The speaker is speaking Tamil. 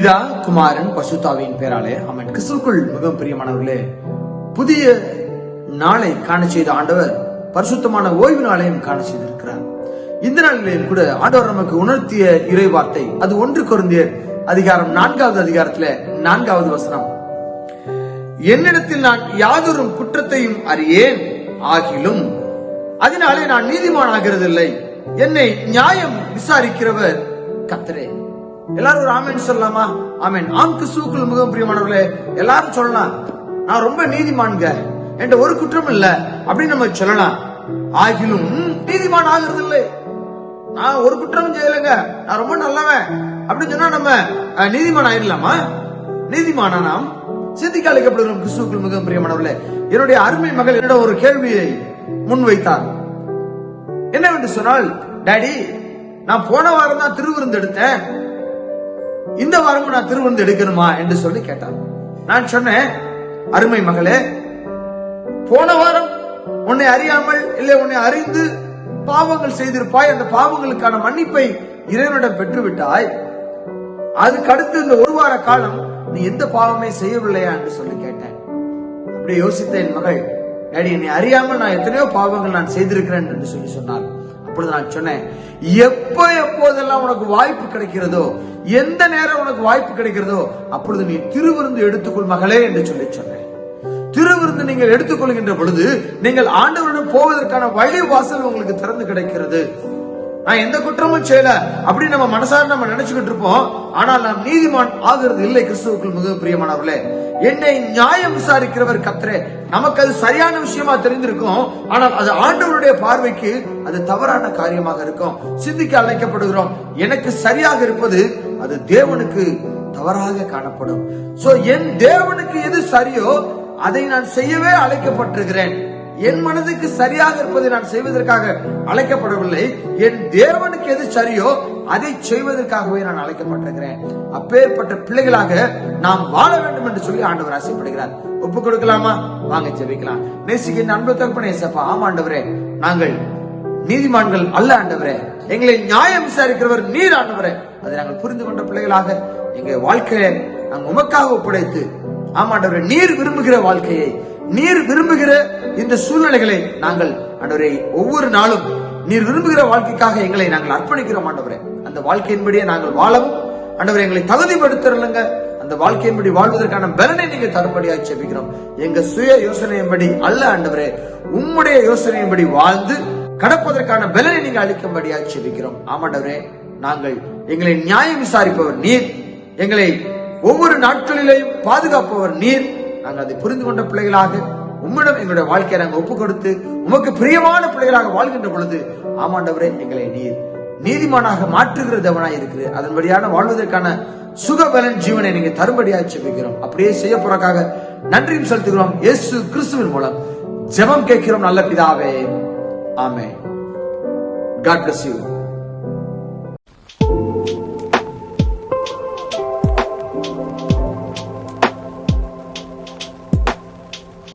பிதா குமாரன் பசுதாவின் பேராலே அவன் கிறிஸ்துக்குள் மிகவும் பிரியமானவர்களே புதிய நாளை காண செய்த ஆண்டவர் பரிசுத்தமான ஓய்வு நாளையும் காண செய்திருக்கிறார். இந்த நாளிலேயும் கூட ஆண்டவர் நமக்கு உணர்த்திய இறை வார்த்தை அது ஒன்று குருந்தியர் அதிகாரம் நான்காவது அதிகாரத்துல நான்காவது வசனம். என்னிடத்தில் நான் யாதொரு குற்றத்தையும் அறியேன் ஆகிலும் அதனாலே நான் நீதிமானாகிறதில்லை. என்னை நியாயம் விசாரிக்கிறவர் கத்தரே எல்லாரும் ஒரு ஆமேன் சொல்லலாமா? ஆமேன். ஆம்கு சூக்குள் மிகவும் பிரியமானவர்களே எல்லாரும் சொல்லலாம். நான் ரொம்ப நீதிமான்க. என்ற ஒரு குற்றம் இல்ல. அப்படின்னு நம்ம சொல்லலாம். ஆகிலும் நீதிமான் ஆகிறதில்லை. நான் ஒரு குற்றம் செய்யலைங்க. நான் ரொம்ப நல்லவன். அப்படின்னு சொன்னா நம்ம நீதிமான் ஆயிடலாமா நீதிமானா நாம்? சிந்திக்க அழைக்கப்படுகிறோம் கிறிஸ்துக்குள் மிகவும் பிரியமானவர்களே என்னுடைய அருமை மகள் என்னிடம் ஒரு கேள்வியை முன்வைத்தார் என்னவென்று சொன்னால் டாடி நான் போன வாரம் தான் திருவிருந்து எடுத்தேன். இந்த வாரமும் நான் திருவிருந்து எடுக்கணுமா என்று சொல்லி கேட்டார் நான் சொன்னேன் அருமை மகளே போன வாரம் உன்னை அறியாமல் இல்லை உன்னை அறிந்து பாவங்கள் செய்திருப்பாய். அந்த பாவங்களுக்கான மன்னிப்பை இறைவனிடம் பெற்று விட்டாய் அதுக்கு அடுத்து இந்த ஒரு வார காலம் நீ எந்த பாவமே செய்யவில்லையா? என்று சொல்லி கேட்டேன். அப்படி யோசித்த என் மகள் டாடி என்னை அறியாமல் நான் எத்தனையோ பாவங்கள் நான் செய்திருக்கிறேன் என்று சொல்லி சொன்னார் அப்பொழுது நான் சொன்னேன். எப்ப எப்போதெல்லாம் உனக்கு வாய்ப்பு கிடைக்கிறதோ எந்த நேரம் உனக்கு வாய்ப்பு கிடைக்கிறதோ அப்பொழுது நீ திருவிருந்து எடுத்துக்கொள் மகளே என்று சொல்லி சொன்னேன். திருவிருந்து நீங்கள் எடுத்துக்கொள்கின்ற பொழுது நீங்கள் ஆண்டவரிடம் போவதற்கான வழி வாசல் உங்களுக்கு திறந்து கிடைக்கிறது. நான் எந்த குற்றமும் செய்யல அப்படி நம்ம மனசார நம்ம நினைச்சுக்கிட்டு இருப்போம். ஆனால் நாம் நீதிமான் ஆகிறது இல்லை கிறிஸ்துவுக்குள் மிக பிரியமானவர்களே. என்னை நியாயம் விசாரிக்கிறவர் கத்திரே நமக்கு அது சரியான விஷயமா தெரிந்திருக்கும். ஆனால் அது ஆண்டவருடைய பார்வைக்கு அது தவறான காரியமாக இருக்கும். சிந்திக்க அழைக்கப்படுகிறோம். எனக்கு சரியாக இருப்பது அது தேவனுக்கு தவறாக காணப்படும். சோ என் தேவனுக்கு எது சரியோ அதை நான் செய்யவே அழைக்கப்பட்டிருக்கிறேன். என் மனதுக்கு சரியாக இருப்பதை நான் செய்வதற்காக அழைக்கப்படவில்லை. என் தேவனுக்கு எது சரியோ அதை செய்வதற்காகவே நான் அழைக்கப்பட்டிருக்கிறேன். அப்பேற்பட்ட பிள்ளைகளாக நாம் வாழ வேண்டும் என்று சொல்லி ஆண்டவர் ஆசைப்படுகிறார். ஒப்பு கொடுக்கலாமா? வாங்க ஜெபிக்கலாம். நேசிக்கு அன்பு தகப்பனே சப்பா ஆமா ஆண்டவரே. நாங்கள் நீதிமான்கள் அல்ல ஆண்டவரே. எங்களை நியாயம் விசாரிக்கிறவர் நீர் ஆண்டவரே. அதை நாங்கள் புரிந்து கொண்ட பிள்ளைகளாக எங்க வாழ்க்கையை நாங்கள் உமக்காக ஒப்படைத்து ஆமாண்டவரே நீர் விரும்புகிற வாழ்க்கையை நீர் விரும்புகிற இந்த சூழ்நிலைகளை நாங்கள் ஆண்டவரே ஒவ்வொரு நாளும் நீர் விரும்புகிற வாழ்க்கைக்காக எங்களை நாங்கள் அர்ப்பணிக்கிறோம் ஆண்டவரே. அந்த வாழ்க்கையின்படியே நாங்கள் வாழவும். ஆண்டவரே எங்களை தகுதிப்படுத்தலுங்க அந்த வாழ்க்கையின்படி வாழ்வதற்கான பலனை நீங்க தரும்படியாக செபிக்கிறோம் எங்க சுய யோசனையின்படி அல்ல ஆண்டவரே. உம்முடைய யோசனையின்படி வாழ்ந்து கடப்பதற்கான பலனை நீங்க அளிக்கும்படியாக செபிக்கிறோம் ஆமாண்டவரே நாங்கள் எங்களை நியாயம் விசாரிப்பவர் நீர். எங்களை ஒவ்வொரு நாட்களிலேயும் பாதுகாப்பவர் நீர். நாங்கள் அதை புரிந்து கொண்ட பிள்ளைகளாக உம்மிடம் எங்களுடைய வாழ்க்கையை நாங்கள் ஒப்புக் கொடுத்து உமக்கு பிரியமான பிள்ளைகளாக வாழ்கின்ற பொழுது ஆமாண்டவரே எங்களை நீர் நீதிமானாக மாற்றுகிற தேவனாய் இருக்குது அதன்படியான வாழ்வதற்கான சுகபலன் ஜீவனை நீங்க தரும்படியாக செபிக்கிறோம் அப்படியே செய்ய போறக்காக நன்றியும் செலுத்துகிறோம். இயேசு கிறிஸ்துவின் மூலம் ஜெபம் கேட்கிறோம். நல்ல பிதாவே. ஆமே காட் bless you.